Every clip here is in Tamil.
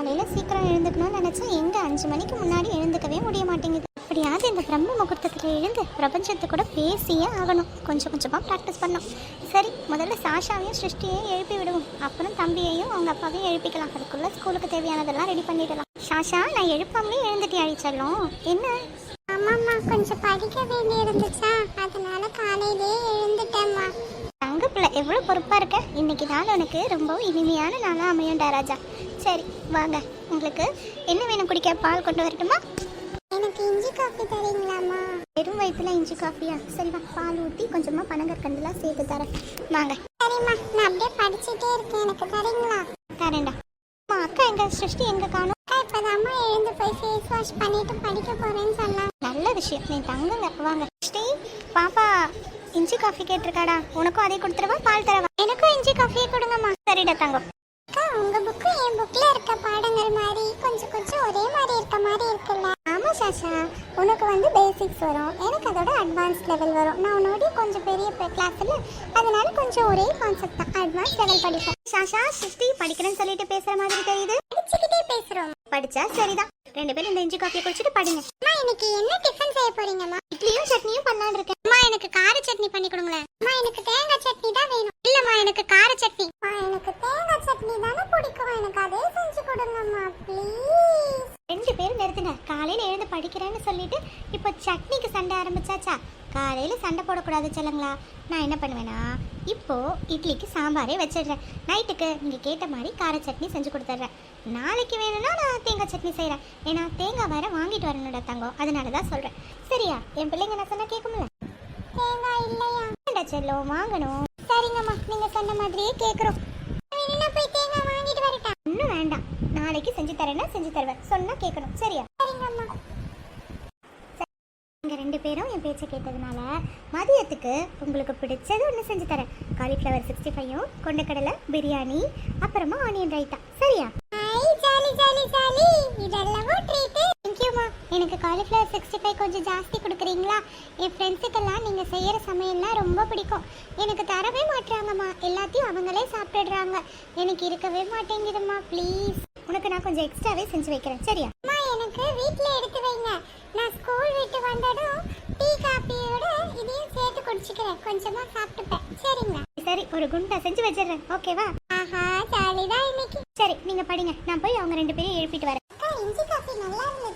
காலையில் சீக்கிரம் எழுந்துக்கணும்னு நினச்சா எங்கே அஞ்சு மணிக்கு முன்னாடி எழுந்துக்கவே முடிய மாட்டேங்குது. அப்படியாவது இந்த பிரம்ம முகூர்த்தத்தில் எழுந்து பிரபஞ்சத்து கூட பேசியே ஆகணும். கொஞ்சம் கொஞ்சமாக ப்ராக்டிஸ் பண்ணோம் சரி முதல்ல சாஷாவையும் சிருஷ்டியையும் எழுப்பி விடுவோம். அப்புறம் தம்பியையும் அவங்க அப்பாவையும் எழுப்பிக்கலாம். அதுக்குள்ளே ஸ்கூலுக்கு தேவையானதெல்லாம் ரெடி பண்ணிடலாம். சாஷா நான் எழுப்பாமலே எழுந்துட்டி அழிச்சலும் என்ன? ஆமாம்மா கொஞ்சம் படிக்க வேண்டி இருந்துச்சா அதனால காலையிலே எழுந்துட்டேம்மா. தங்க பிள்ளை எவ்வளோ பொறுப்பாக இருக்க? இன்னைக்கு நாள் உனக்கு ரொம்ப இனிமையான நாளாக அமையும்டா ராஜா. சரி வாங்க. உங்களுக்கு என்ன வேணும் குடிக்க? பால் கொண்டு வரட்டுமா? எனக்கு இஞ்சி காஃபி தரீங்களாம்மா. வெறும் வயிற்றுல இஞ்சி காஃபியா? சரி வா. பால் ஊற்றி கொஞ்சமாக பனங்கற்கண்டுலாம் சேர்த்து தரேன். வாங்க. சரிம்மா நான் அப்படியே படிச்சுட்டே இருக்கேன். எனக்கு தரீங்களா? தரேன்டா. அம்மா அக்கா எங்க சிருஷ்டி எங்க காணும்? அக்கா இப்போதாம்மா எழுந்து போய் ஃபேஸ் வாஷ் பண்ணிட்டு படிக்க போறேன்னு சொன்னாங்க. நல்ல விஷயம். நீ தங்குங்க. வாங்க. சிருஷ்டி பாப்பா இஞ்சி காஃபி கேட்டிருக்காடா? உனக்கும் அதே கொடுத்துருவா பால் தரவா? எனக்கும் இஞ்சி காஃபியே கொடுங்கம்மா. சரிடா தங்கம். மாதிரி இருக்க மாதிரி இருக்குல்ல. ஆமா சாஷா. உனக்கு வந்து பேசிக்ஸ் வரும். எனக்கு அதோட அட்வான்ஸ் லெவல் வரும். நான் உன்னோட கொஞ்சம் பெரிய கிளாஸ்ல அதனால கொஞ்சம் ஒரே கான்செப்ட் தான். அட்வான்ஸ் லெவல் படிப்போம். சாஷா சிருஷ்டி படிக்கிறேன்னு சொல்லிட்டு பேசுற மாதிரி தெரியுது? படிச்சுக்கிட்டே பேசுறோம். படிச்சா சரிதான். ரெண்டு பேரும் இந்த இஞ்சி காஃபியை குடிச்சிட்டு படிங்க. அம்மா இன்னைக்கு என்ன டிஃபன் செய்ய போறீங்கம்மா? இட்லியும் சட்னியும் பண்ணலான்னு இருக்கேன். அம்மா எனக்கு கார சட்னி பண்ணி கொடுங்களேன். அம்மா எனக்கு தேங்காய் சட்னி தான் வேணும். இல்லம்மா எனக்கு கார சட்னி. அம்மா எனக்கு தேங்காய் சட்னி தானே பிடிக்கும். எனக்கு அதே செஞ்சு கொடுங்கம்மா ப்ளீஸ் காலையில் எழுந்து படிக்கிறேன்னு சொல்லிட்டு இப்போ சட்னிக்கு சண்டை ஆரம்பிச்சாச்சா? காலையில் சண்டை போடக்கூடாது சொல்லுங்களா. நான் என்ன பண்ணுவேன்னா இப்போது இட்லிக்கு சாம்பாரே வச்சிடுறேன். நைட்டுக்கு நீங்கள் கேட்ட மாதிரி கார சட்னி செஞ்சு கொடுத்துட்றேன். நாளைக்கு வேணும்னா நான் தேங்காய் சட்னி செய்கிறேன் ஏன்னா தேங்காய் வேற வாங்கிட்டு வரணும்டா தங்கம் அதனால தான் சொல்கிறேன் சரியா? என் பிள்ளைங்க நான் சொன்னால் கேட்கும்ல? தேங்காய் இல்லையா? வேண்டா செல்லம் வாங்கணும். சரிங்கம்மா நீங்கள் சொன்ன மாதிரியே கேட்குறோம் வேணும்னா போய் தேங்காய் வாங்கிட்டு வரட்டா? இன்னும் வேண்டாம். நாளைக்கு செஞ்சு தரேன்னா செஞ்சு தருவேன். சொன்னால் கேட்கணும். சரியா? இங்க ரெண்டு பேரும் என் பேச்சை கேட்டதுனால மதியத்துக்கு உங்களுக்கு பிடிச்சது ஒன்று செஞ்சு தரேன். காலிஃப்ளவர் சிக்ஸ்டி ஃபைவும் கொண்டக்கடலை பிரியாணி அப்புறமா ஆனியன் ரைத்தா சரியா? எனக்கு காலிஃப்ளவர் சிக்ஸ்டி ஃபைவ் கொஞ்சம் ஜாஸ்தி கொடுக்குறீங்களா? என் ஃப்ரெண்ட்ஸுக்கெல்லாம் நீங்கள் செய்கிற சமையல்லாம் ரொம்ப பிடிக்கும். எனக்கு தரவே மாட்டுறாங்கம்மா எல்லாத்தையும் அவங்களே சாப்பிட்டுடுறாங்க. எனக்கு இருக்கவே மாட்டேங்குதும்மா. ப்ளீஸ் உனக்கு நான் கொஞ்சம் எக்ஸ்ட்ராவே செஞ்சு வைக்கிறேன். சரியா? அம்மா எனக்கு வீட்ல எடுத்து வைங்க. நான் ஸ்கூல் விட்டு வந்ததும் டீ காப்பியோட இதையும் சேர்த்து குடிச்சுக்கிறேன். கொஞ்சமா சாப்பிட்டுப்பேன். சரிங்களா? சரி ஒரு குண்டா செஞ்சு வச்சிடுறேன். ஓகேவா ஆஹா ஜாலிதான் இன்னைக்கு. சரி நீங்கள் படிங்க. நான் போய் அவங்க ரெண்டு பேரையும் எழுப்பிட்டு வரேன். அக்கா இஞ்சி காஃபி நல்லா இருந்தது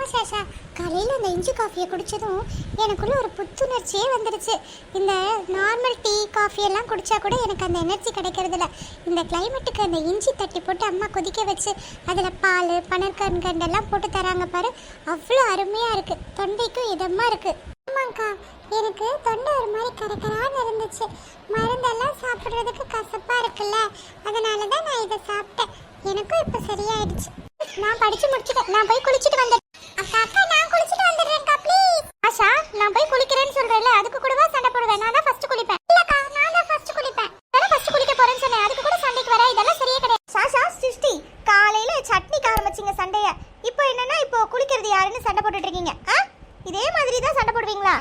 ஆமாம் சாஷா காலையில் அந்த இஞ்சி காஃபியை குடித்ததும் எனக்குள்ளே ஒரு புத்துணர்ச்சியே வந்துடுச்சு இந்த நார்மல் டீ காஃபி எல்லாம் குடித்தா கூட எனக்கு அந்த எனர்ஜி கிடைக்கிறதில்ல. இந்த கிளைமேட்டுக்கு அந்த இஞ்சி தட்டி போட்டு அம்மா கொதிக்க வச்சு அதில் பால் பனற்கண்கண்டெல்லாம் போட்டு தராங்க பாரு. அவ்வளோ அருமையாக இருக்கு. தொண்டைக்கும் இதமாக இருக்கு. ஆமாக்கா எனக்கு தொண்டை ஒரு மாதிரி கரக்கரான்னு இருந்துச்சு. மருந்தெல்லாம் சாப்பிட்றதுக்கு கசப்பாக இருக்குல்ல. அதனால தான் நான் இதை சாப்பிட்டேன். எனக்கும் இப்போ சரியாயிடுச்சு. நான் படிச்சு முடிச்சுட்டேன். நான் போய் குளிச்சுட்டு வந்தேன் அக்கா அக்கா நான் குளிச்சுட்டு வந்துடுறேன்க்கா ப்ளீஸ் ஆஷா நான் போய் குளிக்கிறேன்னு சொல்றேன்ல அதுக்கு கூடவா சண்டை போடுவேன் நான் தான் ஃபர்ஸ்ட் குளிப்பேன் இல்லக்கா நான் தான் ஃபர்ஸ்ட் குளிப்பேன் நான் ஃபர்ஸ்ட் குளிக்க போறேன்னு சொன்னேன் அதுக்கு கூட சண்டைக்கு வர இதெல்லாம் சரியே கிடையாது சாஷா சிருஷ்டி காலையில சட்னிக்கு ஆரம்பிச்சிங்க சண்டைய இப்போ என்னன்னா இப்போ குளிக்கிறது யாருன்னு சண்டை போட்டுட்டு இருக்கீங்க ஆ இதே மாதிரி தான் சண்டை போடுவீங்களா?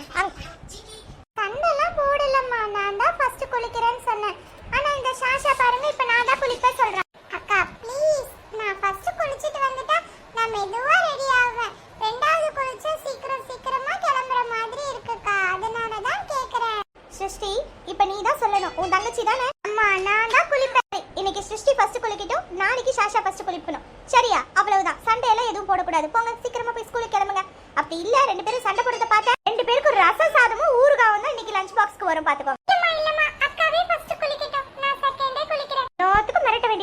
சண்டைலாம் போடலம்மா. நான் தான் ஃபர்ஸ்ட் குளிக்கிறேன்னு சொன்னேன். ஆனா இந்த சாஷா பாருங்க இப்போ நான் தான் குளிப்பேன் சொல்றேன். அக்கா ப்ளீஸ் நான் ஃபர்ஸ்ட் குளிச்சிட்டு வந்துட்டா நான் மெதுவா ரெடி ஆவேன். ரெண்டாவது குளிச்சா சீக்கிரம் சீக்கிரமா கிளம்புற மாதிரி இருக்குக்கா. அதனால தான் கேக்குறேன். சிருஷ்டி இப்போ நீ தான் சொல்லணும். உன் தங்கச்சி தானே? அம்மா நான் தான் குளிப்பேன். இன்னைக்கு சிருஷ்டி ஃபர்ஸ்ட் குளிக்கட்டும் நாளைக்கு சாஷா ஃபர்ஸ்ட் குளிக்கணும் சரியா? அவ்வளவுதான். சண்டை எல்லாம் எதுவும் போடக்கூடாது. போங்க சீக்கிரமா போய் ஸ்கூலுக்கு கிளம்புங்க. அப்படி இல்ல ரெண்டு பேரும் சண்டை போடுறத பார்த்தா ரெண்டு பேருக்கு ரச சாதமும் ஊறுகாவும் தான் இன்னைக்கு லஞ்ச் பாக்ஸ்க்கு வரும் பாத்துக்கோ இல்லம்மா இல்லம்மா அக்காவே ஃபர்ஸ்ட் குளிக்கட்டும் நான் செகண்டே குளிக்கிறேன்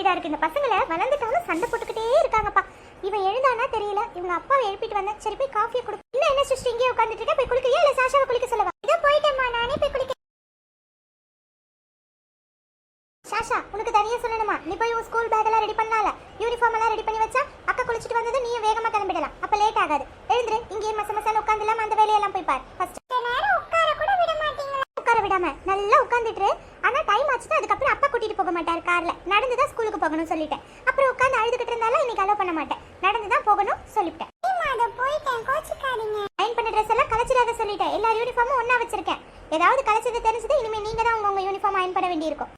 எல்லாத்துக்கும் இருக்கு. இந்த பசங்களை வளர்ந்துட்டாலும் சண்டை போட்டுக்கிட்டே இருக்காங்கப்பா. இவன் எழுந்தானா தெரியல. இவங்க அப்பாவை எழுப்பிட்டு வந்தா சரி போய் காஃபியை கொடு. இன்னும் என்ன சிஸ்டர் இங்கே உட்காந்துட்டு இருக்க? போய் குளிக்கிறியா? இல்ல சாஷாவை குளிக்க சொல்லவா? இதோ போயிட்டேம்மா நானே போய் குளிக்க சாஷா உனக்கு தனியா சொல்லணுமா? நீ போய் உன் ஸ்கூல் பேக் எல்லாம் ரெடி பண்ணால? யூனிஃபார்ம் எல்லாம் ரெடி பண்ணி வச்சா அக்கா குளிச்சிட்டு வந்தது நீ வேகமா கிளம்பிடலாம். அப்ப லேட் ஆகாது. எழுந்துரு. இங்கே மச மசான உட்காந்து அந்த வேலையெல்லாம் போய் பார். ஃபர்ஸ்ட் கொஞ்ச நேரம் உட்கார கூட விட மாட்டீங்களா உட்கார விடாம நல்லா உட்காந்துட்டு ஆனா டைம் ஆச்சுன்னா அதுக்கப்புறம் அப்பா கூட்டிட்டு போக மாட்டார் கார்ல நடந்து தான் ஸ்கூலுக்கு போகணும் சொல்லிட்டேன். அப்புறம் உட்காந்து அழுதுகிட்டு இருந்தாலும் இன்னைக்கு அலோவ் பண்ண மாட்டேன். நடந்து தான் போகணும் சொல்லிட்டேன் அயன் பண்ண ட்ரெஸ் எல்லாம் கலைச்சிடாத சொல்லிட்டேன். எல்லா யூனிஃபார்மும் ஒண்ணா வச்சிருக்கேன். ஏதாவது கலைச்சது தெரிஞ்சது இனிமே நீங்க தான் உங்க உங்க யூனிஃபார்ம் அயன் பண்ண வேண்டியிருக்கும்.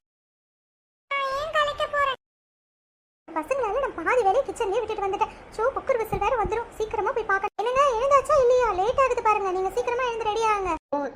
பசங்களால நான் பாதி வேலையை கிச்சன்லயே விட்டுட்டு வந்துட்டேன். ஷோ குக்கர் விசில் வேற வந்துரும். சீக்கிரமா போய் பார்க்க எழுந்தாச்சா இல்லையா? லேட் ஆகுது பாருங்க. நீங்க சீக்கிரமா எழுந்து ரெடி ஆகுங்க.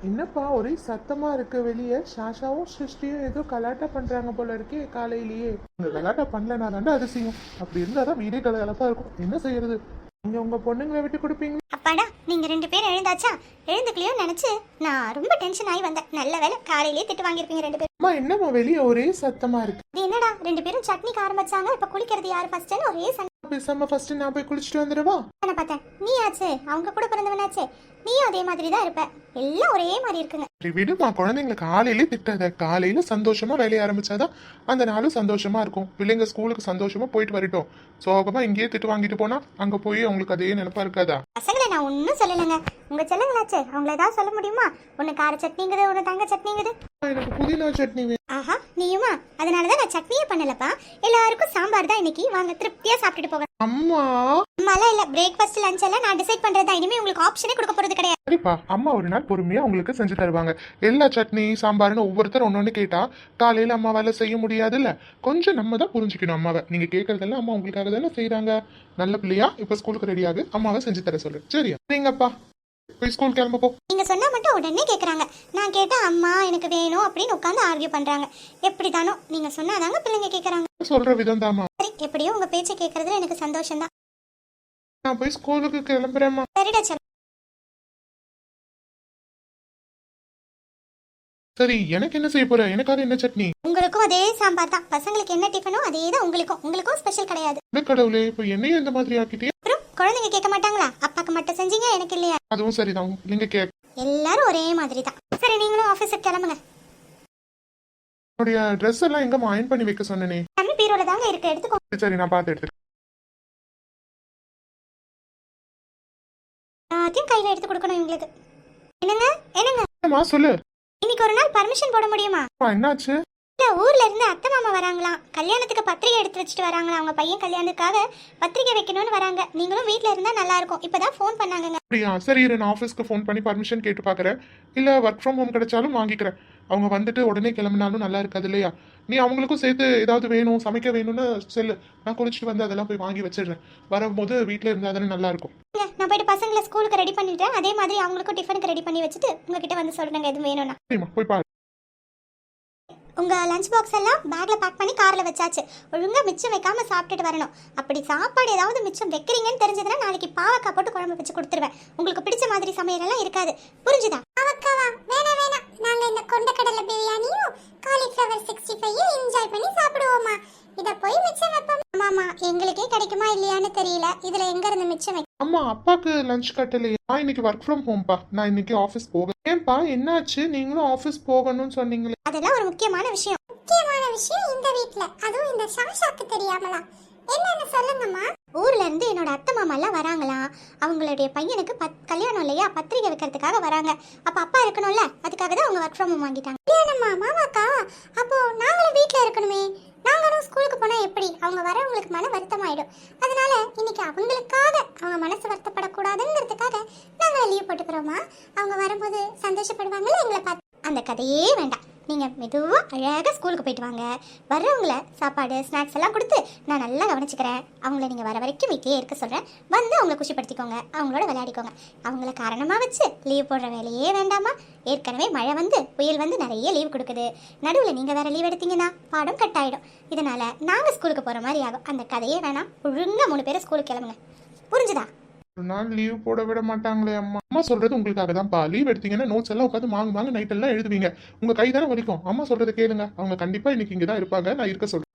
என்னப்பா ஒரே சத்தமா இருக்கு வெளியே. சாஷாவும் சிருஷ்டியும் ஏதோ கலாட்டா பண்றாங்க போல இருக்கே காலையிலேயே. உங்க கலாட்டா பண்ணலனா தாண்டா அதிசயம் அப்படி இருந்தாதான் வீடே கலகலப்பா இருக்கும். என்ன செய்யறது? நீங்க உங்க பொண்ணுங்களை விட்டு கொடுப்பீங்க. அப்பாடா நீங்க ரெண்டு பேரும் எழுந்தாச்சா? எழுந்துக்கலையோ நினைச்சு நான் ரொம்ப டென்ஷன் ஆகி வந்தேன். நல்ல வேலை காலையிலேயே திட்டு வாங்கியிருப்பீங்க ரெண்டு பேரும். அம்மா என்னம்மா வெளியே ஒரே சத்தமா இருக்கு? என்னடா ரெண்டு பேரும் சட்னிக்கு ஆரம்பிச்சாங்க. இப்ப குளிக்கிறது யாரு? ஃபர்ஸ்ட்னு ஒரே சண்டை. பேசாம ஃபர்ஸ்ட் நான் போய் குளிச்சுட்டு வந்துடவா? நான் பார்த்தேன் நீ ஆச்சு அவங்க கூட பிறந்தவனாச்சே. நீயும் அதே மாதிரி தான் இருப்ப. எல்லாம் ஒரே மாதிரி இருக்குங்க. சரி விடுமா குழந்தைங்களை காலையிலே திட்டாத. காலையில சந்தோஷமா வேலைய ஆரம்பிச்சாதான் அந்த நாளும் சந்தோஷமா இருக்கும். பிள்ளைங்க ஸ்கூலுக்கு சந்தோஷமா போயிட்டு வரட்டும். சோகமா இங்கேயே திட்டு வாங்கிட்டு போனா அங்க போய் அவங்களுக்கு அதே நினைப்பா இருக்காதா? பசங்களை நான் ஒன்றும் சொல்லலைங்க. உங்க செல்லங்களாச்சே அவங்கள ஏதாவது சொல்ல முடியுமா? ஒன்று கார சட்னிங்குது ஒன்று தங்க சட்னிங்குது. அம்மா, எனக்கு புதினா சட்னி வேணும் ஆஹா நீயுமா? அதனால தான் நான் சட்னியே பண்ணலப்பா. எல்லாருக்கும் சாம்பார் தான் இன்னைக்கு. வாங்க திருப்தியா சாப்பிட்டுட்டு போங்க அம்மா. அம்மாலாம் இல்ல பிரேக்ஃபாஸ்ட் லஞ்ச் எல்லாம் நான் டிசைட் பண்றதா இனிமே உங்களுக்கு ஆப்ஷனே கொடுக்க போறது கிடையாது. சரிப்பா அம்மா ஒரு நாள் பொறுமையா உங்களுக்கு செஞ்சு தருவாங்க. எல்லா சட்னி சாம்பார்னு ஒவ்வொருத்தர் ஒன்னொன்னு கேட்டா காலையில அம்மாவால செய்ய முடியாதுல்ல? கொஞ்சம் நம்ம தான் புரிஞ்சுக்கணும் அம்மாவை. நீங்க கேட்கறதெல்லாம் அம்மா உங்களுக்காக தானே செய்றாங்க. நல்ல பிள்ளையா இப்ப ஸ்கூலுக்கு ரெடி ஆகு. அம்மாவை செஞ்சு தர சொல்லு. சரியா? சரிங்கப்பா. போய் ஸ்கூல் கிளம்ப போ. நீங்க சொன்னா மட்டும் உடனே கேக்குறாங்க. நான் கேட்டா அம்மா எனக்கு வேணும் அப்படின்னு உட்காந்து ஆர்கியூ பண்றாங்க. எப்படிதானோ நீங்க சொன்னாதாங்க பிள்ளைங்க கேக்குறாங்க. சொல்ற விதம் தாமா சரி எப்படியோ உங்க பேச்சை கேட்கறதுல எனக்கு சந்தோஷம் தான் நான் போய் ஸ்கூலுக்கு கிளம்புறேம்மா. சரிடா செல்லம். சரி எனக்கு என்ன செய்ய போற? எனக்காக என்ன சட்னி? உங்களுக்கும் அதே சாம்பார் தான். பசங்களுக்கு என்ன டிஃபனோ அதே தான் உங்களுக்கும். உங்களுக்கும் ஸ்பெஷல் கிடையாது. இந்த கடவுளே இப்ப என்னையும் இந்த மாதிரி ஆக்கிட்டே? அப்புறம் குழந்தைங்க கேட்க மாட்டாங்களா? அப்பாக்கு மட்டும் செஞ்சீங்க எனக்கு இல்லையா? அதுவும் சரிதான். நீங்க கேட்க எல்லாரும் ஒரே மாதிரி தான். சரி நீங்களும் ஆஃபீஸுக்கு கிளம்புங்க. என்னுடைய ட்ரெஸ் எல்லாம் எங்கம்மா அயன் பண்ணி வைக்க சொன்னனே? தம்பி பீரோல தாங்க இருக்கு. எடுத்துக்கோ. சரி நான் பார்த்து எடுத்துக்கிறேன். எல்லாத்தையும் கையில எடுத்து கொடுக்கணும் இவங்களுக்கு. என்னங்க? என்னங்க? என்னம்மா சொல்லு. இன்னைக்கு ஒரு நாள் பர்மிஷன் போட முடியுமா? என்னாச்சு? இல்ல ஊர்ல இருந்து அத்தை மாமா வராங்களாம். கல்யாணத்துக்கு பத்திரிகை எடுத்து வச்சுட்டு வராங்களாம். அவங்க பையன் கல்யாணத்துக்காக பத்திரிகை வைக்கணும்னு வராங்க. நீங்களும் வீட்ல இருந்தா நல்லா இருக்கும். இப்பதான் ஃபோன் பண்ணாங்கங்க. அப்படியா? சரி இரு நான் ஆஃபீஸ்க்கு ஃபோன் பண்ணி பர்மிஷன் கேட்டு பார்க்குறேன் இல்லை ஒர்க் ஃப்ரம் ஹோம் கிடைச்சாலும் வாங்கிக்கிறேன். அவங்க வந்துட்டு உடனே கிளம்பினாலும் நல்லா இருக்காது இல்லையா? நீ அவங்களுக்கும் சேர்த்து ஏதாவது வேணும் சமைக்க வேணும்னு சொல்லு. நான் குளிச்சுட்டு வந்து அதெல்லாம் போய் வாங்கி வச்சிடுறேன். வரும்போது வீட்டில் இருந்தால் தானே நல்லா இருக்கும். இல்ல, நான் போயிட்டு பசங்களை ஸ்கூலுக்கு ரெடி பண்ணிட்டேன் அதே மாதிரி அவங்களுக்கும் டிஃபனுக்கு ரெடி பண்ணி வச்சுட்டு உங்ககிட்ட வந்து சொல்றேங்க எதுவும் வேணும்னா. சரிம்மா போய் பாரு. உங்க லஞ்ச் பாக்ஸ் எல்லாம் பேக்ல பேக் பண்ணி கார்ல வச்சாச்சு. ஒழுங்கா மிச்சம் வைக்காம சாப்பிட்டுட்டு வரணும். அப்படி சாப்பாடு ஏதாவது மிச்சம் வைக்கிறீங்கன்னு தெரிஞ்சதுன்னா நாளைக்கு பாவக்காய் போட்டு குழம்பு வச்சு கொடுத்துருவேன். உங்களுக்கு பிடிச்ச மாதிரி சமையல் எல்லாம் இருக்காது. புரிஞ்சுதா? அவக்காவா வேணாம் வேணாம் நாங்க இந்த கொண்டக்கடலை பிரியாணியும் காலிஃப்ளவர் சிக்ஸ்டி ஃபைவ் என்ஜாய் பண்ணி சாப்பிடுவோமா? இத போய் மிச்சம் வைப்போம். ஆமாமா எங்களுக்கே கிடைக்குமா இல்லையான்னு தெரியல. இதுல எங்க இருந்து மிச்சம் அம்மா அப்பாக்கு லஞ்ச் கட்டலையே. நான் இன்னைக்கு ஒர்க் ஃப்ரம் ஹோம்ப்பா நான் இன்னைக்கு ஆஃபீஸ் போக ஏன்பா என்னாச்சு? நீங்களும் ஆஃபீஸ் போகணும்னு சொன்னீங்களே. அதெல்லாம் ஒரு முக்கியமான விஷயம். முக்கியமான விஷயம் இந்த வீட்ல. அதுவும் இந்த சாஷாக்கு தெரியாமலா? என்னன்னு சொல்லுங்கம்மா. ஊர்ல இருந்து என்னோட அத்தை மாமா எல்லாம் வராங்களாம் அவங்களுடைய பையனுக்கு பத் கல்யாணம் இல்லையா? பத்திரிகை வைக்கிறதுக்காக வராங்க. அப்ப அப்பா இருக்கணும்ல? அதுக்காக தான் அவங்க ஒர்க் ஃப்ரம் ஹோம் வாங்கிட்டாங்க. கல்யாணமா மாமாக்கா அப்போ நாங்களும் வீட்ல இருக்கணுமே. நாங்களும் ஸ்கூலுக்கு போனா எப்படி? அவங்க வரவங்களுக்கு மன வருத்தமாயிடும். அதனால இன்னைக்கு அவங்களுக்காக அவங்க மனசு வருத்தப்படக்கூடாதுங்கிறதுக்காக நாங்க லீவ் போட்டுக்கிறோமா அவங்க வரும்போது சந்தோஷப்படுவாங்கல்ல? எங்களை பார்த்து. அந்த கதையே வேண்டாம். நீங்கள் மெதுவாக அழகாக ஸ்கூலுக்கு போயிட்டு வாங்க. வர்றவங்கள சாப்பாடு ஸ்நாக்ஸ் எல்லாம் கொடுத்து நான் நல்லா கவனிச்சுக்கிறேன். அவங்கள நீங்கள் வர வரைக்கும் வீட்டிலே இருக்க சொல்கிறேன் வந்து அவங்கள குஷிப்படுத்திக்கோங்க. அவங்களோட விளையாடிக்கோங்க. அவங்கள காரணமாக வச்சு லீவ் போடுற வேலையே வேண்டாமா? ஏற்கனவே மழை வந்து புயல் வந்து நிறைய லீவ் கொடுக்குது. நடுவில் நீங்கள் வேறு லீவ் எடுத்தீங்கன்னா பாடம் கட் ஆகிடும் இதனால் நாங்கள் ஸ்கூலுக்கு போகிற மாதிரி ஆகும். அந்த கதையே வேணாம். ஒழுங்காக மூணு பேரும் ஸ்கூலுக்கு கிளம்புங்க. புரிஞ்சுதா? ஒரு நாள் லீவ் போட விட மாட்டாங்களே அம்மா. அம்மா சொல்றது உங்களுக்காக தான்ப்பா லீவ் எடுத்தீங்கன்னா நோட்ஸ் எல்லாம் உட்காந்து மாங்க மாங்க நைட் எல்லாம் எழுதுவீங்க. உங்க கை தானே வலிக்கும். அம்மா சொல்றதை கேளுங்க. அவங்க கண்டிப்பா இன்னைக்கு இங்க தான் இருப்பாங்க. நான் இருக்க சொல்றேன்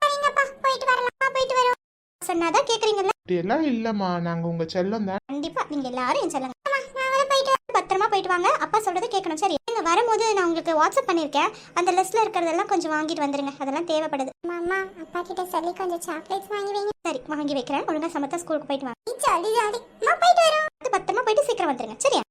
சொன்னாதான் கேக்குறீங்கல்ல? எல்லாம் இல்லம்மா. நாங்க உங்க செல்லம் தான். கண்டிப்பா நீங்க எல்லாரும் என் போயிட்டு பத்திரமா போயிட்டு வாங்க. அப்பா சொல்றதை கேட்கணும். சரி. வரும்போது நான் உங்களுக்கு வாட்ஸ்அப் பண்ணிருக்கேன் அந்த லிஸ்ட்ல இருக்கிறதெல்லாம் கொஞ்சம் வாங்கிட்டு வந்துருங்க. அதெல்லாம் தேவைப்படுது. அம்மா அப்பா கிட்ட சொல்லி கொஞ்சம் சாக்லேட்ஸ் வாங்கி வைங்க. சரி வாங்கி வைக்கிறேன். ஒழுங்கா சமத்தா ஸ்கூலுக்கு போயிட்டு வாங்க ஜாலி ஜாலி போயிட்டு வரோம். பத்திரமா போயிட்டு சீக்கிரம் வந்துருங்க. சரியா?